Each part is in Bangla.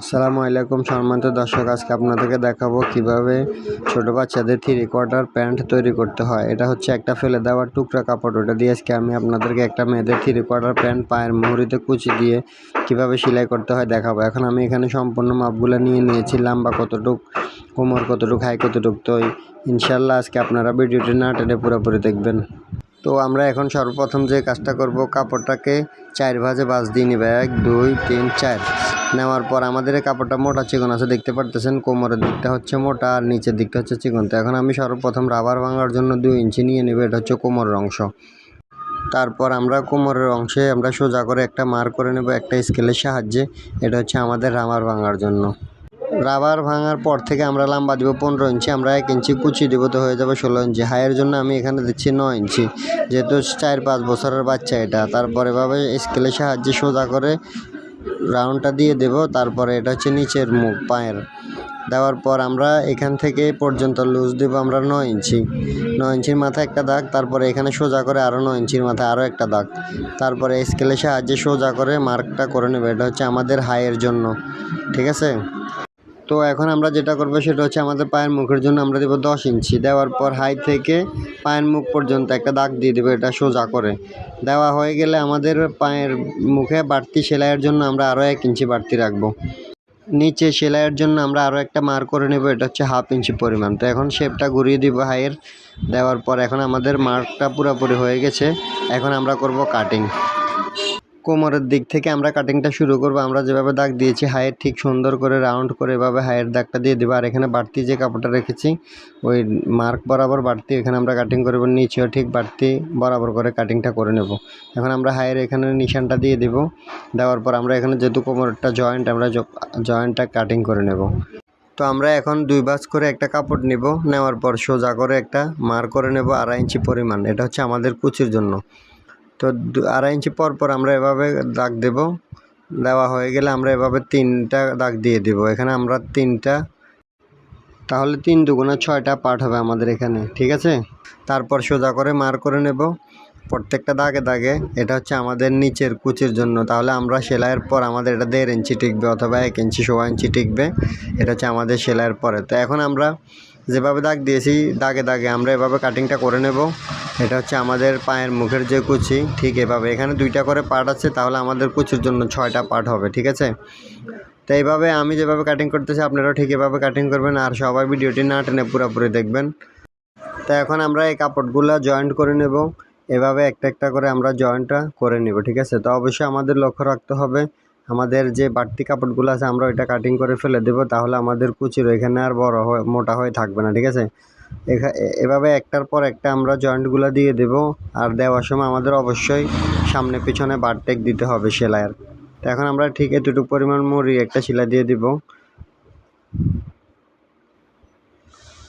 আসসালামু আলাইকুম সম্মানিত দর্শক, আজকে আপনাদেরকে দেখাবো কীভাবে ছোট বাচ্চাদের থ্রি কোয়ার্টার প্যান্ট তৈরি করতে হয়। এটা হচ্ছে একটা ফেলে দেওয়ার টুকরা কাপড়। ওটা দিয়ে আজকে আমি আপনাদেরকে একটা মেয়েদের থ্রি কোয়ার্টার প্যান্ট পায়ের মুহুরিতে কুচি দিয়ে কীভাবে সেলাই করতে হয় দেখাবো। এখন আমি এখানে সম্পূর্ণ মাপগুলো নিয়ে নিয়েছি, লম্বা কতটুক, কোমর কতটুক, হাই কতটুক। তো ইনশাল্লাহ আজকে আপনারা ভিডিওটি না টেনে পুরোপুরি দেখবেন। তো আমরা এখন সর্বপ্রথম যে কাজটা করব, কাপড়টাকে চার ভাজে বাজ দিয়ে নিবে। এক, দুই, তিন, চার। নেওয়ার পর আমাদের এই কাপড়টা মোটা চিকন আছে, দেখতে পারতেছেন কোমরের দিকটা হচ্ছে মোটা আর নিচের দিকটা হচ্ছে চিকন। তো এখন আমি সর্বপ্রথম রাবার ভাঙার জন্য দুই ইঞ্চি নিয়ে নেব, এটা হচ্ছে কোমরের অংশ। তারপর আমরা কোমরের অংশে আমরা সোজা করে একটা মার করে নেব, একটা স্কেলের সাহায্যে, এটা হচ্ছে আমাদের রাবার ভাঙার জন্য। রাবার ভাঙার পর থেকে আমরা লাম্বা দিব পনেরো ইঞ্চি, আমরা এক ইঞ্চি কুচি দেবো তো হয়ে যাবে ষোলো ইঞ্চি। হাইয়ের জন্য আমি এখানে দিচ্ছি নয় ইঞ্চি। যেহেতু চার পাঁচ বছরের বাচ্চা এটা, তারপরে ভাবে স্কেলের সাহায্যে সোজা করে রাউন্ডটা দিয়ে দেব, তারপরে এটা হচ্ছে নিচের মুখ পায়ের। দেওয়ার পর আমরা এখান থেকে পর্যন্ত লুজ দেবো আমরা নয় ইঞ্চি। নয় ইঞ্চির মাথায় একটা দাগ, তারপরে এখানে সোজা করে আরও নয় ইঞ্চির মাথায় আরও একটা দাগ। তারপরে স্কেলের সাহায্যে সোজা করে মার্কটা করে নেবে, এটা হচ্ছে আমাদের হাইয়ের জন্য। ঠিক আছে? তো এখন আমরা যেটা করব সেটা হচ্ছে আমাদের পায়ের মুখের জন্য আমরা দেবো দশ ইঞ্চি। দেওয়ার পর হাই থেকে পায়ের মুখ পর্যন্ত একটা দাগ দিয়ে দেবো, এটা সোজা করে। দেওয়া হয়ে গেলে আমাদের পায়ের মুখে বাড়তি সেলাইয়ের জন্য আমরা আরও এক ইঞ্চি বাড়তি রাখব। নিচে সেলাইয়ের জন্য আমরা আরও একটা মার করে নেব, এটা হচ্ছে হাফ ইঞ্চি পরিমাণ। তো এখন শেপটা ঘুরিয়ে দিব হাইয়ের। দেওয়ার পর এখন আমাদের মার্কটা পুরোপুরি হয়ে গেছে। এখন আমরা করব কাটিং কোমরের দিক থেকে আমরা কাটিংটা শুরু করব। আমরা যেভাবে দাগ দিয়েছি হাইয়ের ঠিক সুন্দর করে রাউন্ড করে এভাবে হাইয়ের দাগটা দিয়ে দেবো। আর এখানে বাড়তি যে কাপড়টা রেখেছি, ওই মার্ক বরাবর বাড়তি এখানে আমরা কাটিং করব। নিচেও ঠিক বাড়তি বরাবর করে কাটিংটা করে নেব। এখন আমরা হাইয়ের এখানে নিশানটা দিয়ে দেব। দেওয়ার পর আমরা এখানে যেহেতু কোমরেরটা জয়েন্ট আমরা জয়েন্টটা কাটিং করে নেব। তো আমরা এখন দুই বাস করে একটা কাপড় নেব। নেওয়ার পর সোজা করে একটা মার করে নেব আড়াই ইঞ্চি পরিমাণ। এটা হচ্ছে আমাদের কুচির জন্য। তো আড়াই ইঞ্চি পর পর আমরা এভাবে দাগ দেব। দেওয়া হয়ে গেলে আমরা এভাবে তিনটা দাগ দিয়ে দেব। এখানে আমরা তিনটা, তাহলে তিন দুগুণে ছয়টা পার্ট হবে আমাদের এখানে, ঠিক আছে? তারপর সোজা করে মার করে নেব। প্রত্যেকটা দাগে দাগে, এটা হচ্ছে আমাদের নিচের কুচির জন্য। তাহলে আমরা সেলাইয়ের পর আমাদের এটা দেড় ইঞ্চি টিকবে অথবা এক ইঞ্চি, সোয়া ইঞ্চি টিকবে। এটা হচ্ছে আমাদের সেলাইয়ের পরে। তো এখন আমরা যেভাবে দাগ দিয়েছি, দাগে দাগে আমরা এভাবে কাটিংটা করে নেব। এটা হচ্ছে আমাদের পায়ের মুখের যে কুচি, ঠিক এভাবে। এখানে দুইটা করে পার্ট আছে, তাহলে আমাদের কুচির জন্য ছয়টা পার্ট হবে, ঠিক আছে? তো এইভাবে আমি যেভাবে কাটিং করতেছি, আপনারাও ঠিক এভাবে কাটিং করবেন, আর সবাই ভিডিওটি না টেনে পুরোপুরি দেখবেন। তো এখন আমরা এই কাপড়গুলো জয়েন্ট করে নেব। এভাবে একটা একটা করে আমরা জয়েন্টটা করে নেব, ঠিক আছে? তো অবশ্যই আমাদের লক্ষ্য রাখতে হবে আমাদের যে বাড়তি কাপড়গুলো আছে, আমরা ওইটা কাটিং করে ফেলে দেব, তাহলে আমাদের কুচির ওইখানে আর বড় হয়ে, মোটা হয়ে থাকবে না, ঠিক আছে? এভাবে একটার পর একটা আমরা জয়েন্টগুলো দিয়ে দেব, আর দেওয়ার সময় আমাদের অবশ্যই সামনে পিছনে বারটেক দিতে হবে সেলাইয়ের। তো এখন আমরা ঠিক এতটুকু পরিমাণ মুড়ি একটা সেলাই দিয়ে দিব।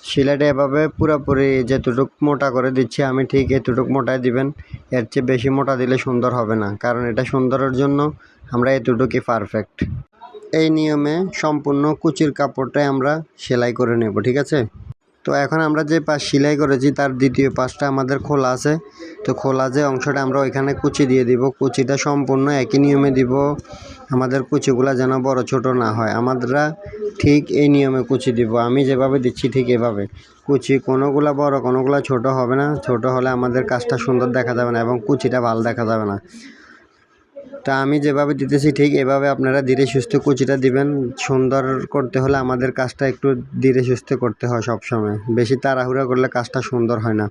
সেলাইটা এভাবে পুরোপুরি যেতটুক মোটা করে দিচ্ছি, আমি ঠিক এতটুক মোটায় দিবেন। এর চেয়ে বেশি মোটা দিলে সুন্দর হবে না, কারণ এটা সুন্দরের জন্য আমরা এতটুকুই পারফেক্ট এই নিয়মে সম্পূর্ণ কুচির কাপড়টাই আমরা সেলাই করে নেব, ঠিক আছে? তো এখন আমরা যে পাশ সেলাই করেছি, তার দ্বিতীয় পাশটা আমাদের খোলা আছে। তো খোলা যে অংশটা আমরা ওইখানে কুচি দিয়ে দিব, কুচিটা সম্পূর্ণ একই নিয়মে দিব। আমাদের কুচিগুলো যেন বড় ছোট না হয়। আমরা ঠিক এই নিয়মে কুচি দিব। আমি যেভাবে দিচ্ছি ঠিক এভাবে। কুচি কোনোগুলা বড়, কোনোগুলা ছোট হবে না। ছোট হলে আমাদের কাজটা সুন্দর দেখা যাবে না এবং কুচিটা ভালো দেখা যাবে না। তা আমি যেভাবে দিতেছি ঠিক এভাবে আপনারা ধীরে সুস্থে কুচিটা দিবেন। সুন্দর করতে হলে আমাদের কাজটা একটু ধীরে সুস্থে করতে হয় সব সময় বেশি তাড়াহুড়া করলে কাজটা সুন্দর হয় না।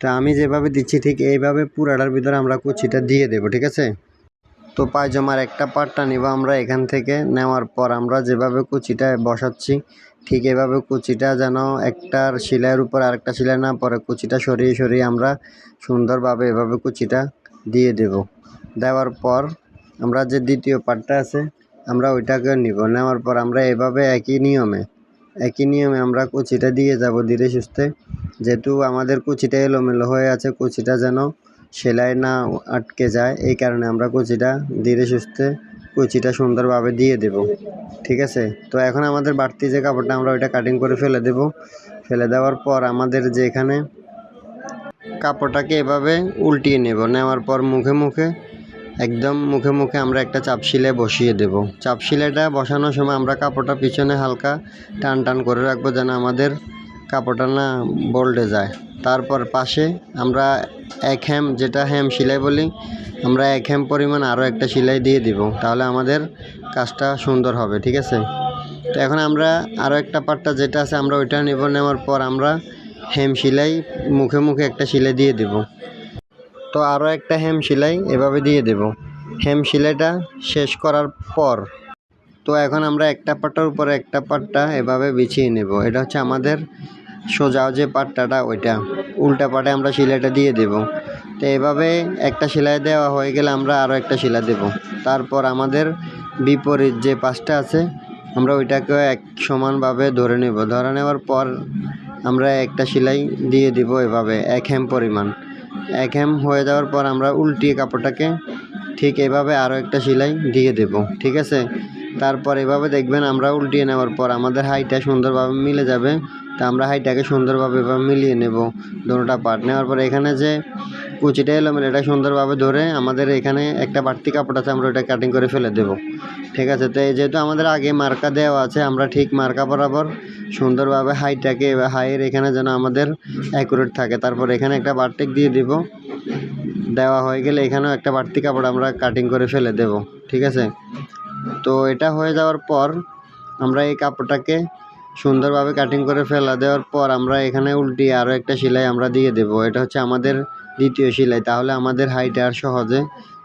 তা আমি যেভাবে দিচ্ছি ঠিক এইভাবে পুরাটার ভিতরে আমরা কুচিটা দিয়ে দেবো, ঠিক আছে? তো পায়জামার একটা পার্টটা নিব আমরা এখান থেকে। নেওয়ার পর আমরা যেভাবে কুচিটা বসাচ্ছি, ঠিক এভাবে কুচিটা যেন একটার সেলাইয়ের উপর আরেকটা সেলাই না পরে কুচিটা সরিয়ে সরিয়ে আমরা সুন্দরভাবে এভাবে কুচিটা দিয়ে দেব। দেওয়ার পর আমরা যে দ্বিতীয় পার্টটা আছে, আমরা ওইটাকে নিব। নেওয়ার পর আমরা এভাবে একই নিয়মে একই নিয়মে আমরা কুচিটা দিয়ে যাব ধীরে সুস্থে। যেহেতু আমাদের কুচিটা এলোমেলো হয়ে আছে, কুচিটা যেন সেলাই না আটকে যায়, এই কারণে আমরা কুচিটা ধীরে সুস্থে কুচিটা সুন্দরভাবে দিয়ে দেব, ঠিক আছে? তো এখন আমাদের বাড়তি যে কাপড়টা আমরা ওইটা কাটিং করে ফেলে দেব। ফেলে দেওয়ার পর আমাদের যে এখানে কাপড়টাকে এভাবে উল্টিয়ে নেব, নেওয়ার পর মুখে মুখে, একদম মুখে মুখে আমরা একটা চাপ সেলাই বসিয়ে দেব। চাপ সেলাইটা বসানোর সময় আমরা কাপড়টা পিছনে হালকা টান টান করে রাখব যেন আমাদের কাপড়টা না বল্টে যায়। তারপর পাশে আমরা এক হ্যাম যেটা হ্যাম সেলাই বলি, আমরা এক হ্যাম পরিমাণ আরও একটা সেলাই দিয়ে দিব। তাহলে আমাদের কাজটা সুন্দর হবে, ঠিক আছে? তো এখন আমরা আরও একটা পাটটা যেটা আছে, আমরা ওইটা নেব। নেওয়ার পর আমরা হেম সেলাই মুখে মুখে একটা সেলাই দিয়ে দেব। তো আরও একটা হেম সেলাই এভাবে দিয়ে দেব। হেম সেলাইটা শেষ করার পর তো এখন আমরা একটা পাট্টার উপরে একটা পাট্টা এভাবে বিছিয়ে নেব। এটা হচ্ছে আমাদের সোজা যে পাট্টাটা, ওইটা। উল্টা পাটে আমরা সেলাইটা দিয়ে দেব। তো এভাবে একটা সেলাই দেওয়া হয়ে গেলে আমরা আরও একটা সেলাই দেব। তারপর আমাদের বিপরীত যে পাশটা আছে, আমরা ওইটাকে এক সমানভাবে ধরে নেব। ধরে নেওয়ার পর আমরা একটা সেলাই দিয়ে দিব এভাবে, এক হ্যাম পরিমাণ। এক হ্যাম হয়ে যাওয়ার পর আমরা উল্টিয়ে কাপড়টাকে ঠিক এভাবে আরও একটা সেলাই দিয়ে দেব। ঠিক আছে? তারপর এভাবে দেখবেন আমরা উল্টিয়ে নেওয়ার পর আমাদের হাইটা সুন্দরভাবে মিলে যাবে। তা আমরা হাইটাকে সুন্দরভাবে এভাবে মিলিয়ে নেব দুটোটা পার্ট নেওয়ার পর এখানে যে কুচিটা এলোমেলো এটা সুন্দরভাবে ধরে আমাদের এখানে একটা বাড়তি কাপড় আছে, আমরা ওটা কাটিং করে ফেলে দেব। ঠিক আছে? তো এই যেহেতু আমাদের আগে মার্কা দেওয়া আছে, আমরা ঠিক মার্কা বরাবর সুন্দরভাবে হাইটাকে হাইয়ের এখানে যেন আমাদের অ্যাকুরেট থাকে। তারপর এখানে একটা বারটেক দিয়ে দিব। দেওয়া হয়ে গেলে এখানেও একটা বাড়তি কাপড় আমরা কাটিং করে ফেলে দেব। ঠিক আছে? তো এটা হয়ে যাওয়ার পর আমরা এই কাপড়টাকে সুন্দরভাবে কাটিং করে ফেলা দেওয়ার পর আমরা এখানে উল্টিয়ে আরও একটা সেলাই আমরা দিয়ে দেব। এটা হচ্ছে আমাদের দ্বিতীয় সেলাই। তাহলে আমাদের হাইটা আর সহজে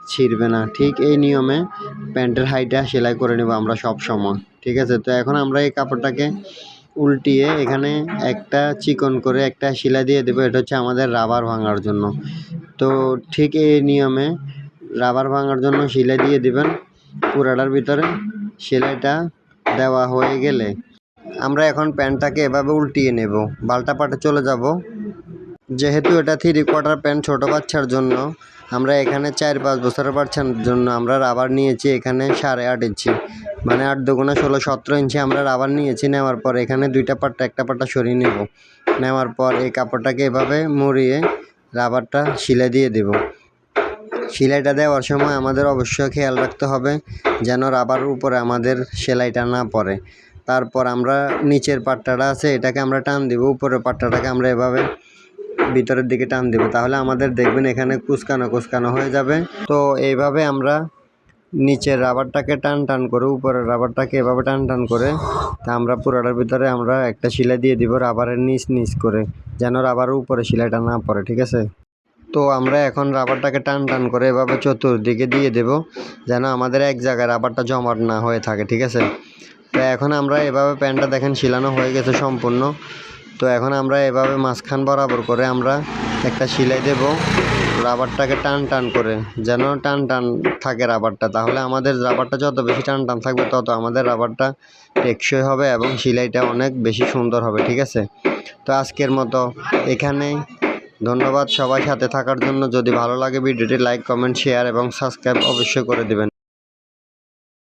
ছিঁড়বে না। ঠিক এই নিয়মে প্যান্টের হাইটা সেলাই করে নেব আমরা সব সময়। ঠিক আছে? তো এখন আমরা এই কাপড়টাকে উল্টিয়ে এখানে একটা চিকন করে একটা সেলাই দিয়ে দেবো। এটা হচ্ছে আমাদের রাবার ভাঙার জন্য। তো ঠিক এই নিয়মে রাবার ভাঙার জন্য সেলাই দিয়ে দিবেন। পুরাটার ভিতরে সেলাইটা দেওয়া হয়ে গেলে আমরা এখন প্যান্টটাকে এভাবে উল্টিয়ে নেব। বাল্টা পাটে চলে যাব। যেহেতু এটা থ্রি কোয়ার্টার প্যান্ট ছোটো বাচ্চার জন্য, আমরা এখানে চার পাঁচ বছরের বাচ্চার জন্য আমরা রাবার নিয়েছি এখানে সাড়ে আট ইঞ্চি মানে আট দুগুণা ষোলো সতেরো ইঞ্চি আমরা রাবার নিয়েছি নেওয়ার পর এখানে দুইটা পাট্টা, একটা পাট্টা সরিয়ে নেব। নেওয়ার পর এই কাপড়টাকে এভাবে মুড়িয়ে রাবারটা সিলাই দিয়ে দেব। সেলাইটা দেওয়ার সময় আমাদের অবশ্যই খেয়াল রাখতে হবে যেন রাবার উপরে আমাদের সেলাইটা না পড়ে। তারপর আমরা নিচের পাট্টাটা আছে, এটাকে আমরা টান দিব, উপরের পাট্টাটাকে আমরা এভাবে ভিতরের দিকে টান দিব। তাহলে আমাদের দেখবেন এখানে কুচকানো কুচকানো হয়ে যাবে। তো এইভাবে আমরা নিচের রাবারটাকে টান টান করে, উপরের রাবারটাকে এভাবে টান টান করে, তা আমরা পুরোটার ভিতরে আমরা একটা সেলাই দিয়ে দিব রাবারের নিচ নিচ করে, যেন রাবারের উপরে সেলাইটা না পড়ে, ঠিক আছে? তো আমরা এখন রাবারটাকে টান টান করে এভাবে চতুর্দিকে দিয়ে দেব, যেন আমাদের এক জায়গায় রাবারটা জমাট না হয়ে থাকে, ঠিক আছে? তো এখন আমরা এভাবে প্যান্টটা দেখেন শিলানো হয়ে গেছে সম্পূর্ণ। তো এখন আমরা এভাবে মাঝখান বরাবর করে আমরা একটা সেলাই দেব রাবারটাকে টান টান করে, যেন টান টান থাকে রাবারটা। তাহলে আমাদের রাবারটা যত বেশি টান টান থাকবে, তত আমাদের রাবারটা টেকসই হবে এবং সিলাইটা অনেক বেশি সুন্দর হবে, ঠিক আছে? তো আজকের মতো এখানেই। ধন্যবাদ সবাই সাথে থাকার জন্য। যদি ভালো লাগে ভিডিওটি লাইক, কমেন্ট শেয়ার এবং সাবস্ক্রাইব অবশ্যই করে দেবেন।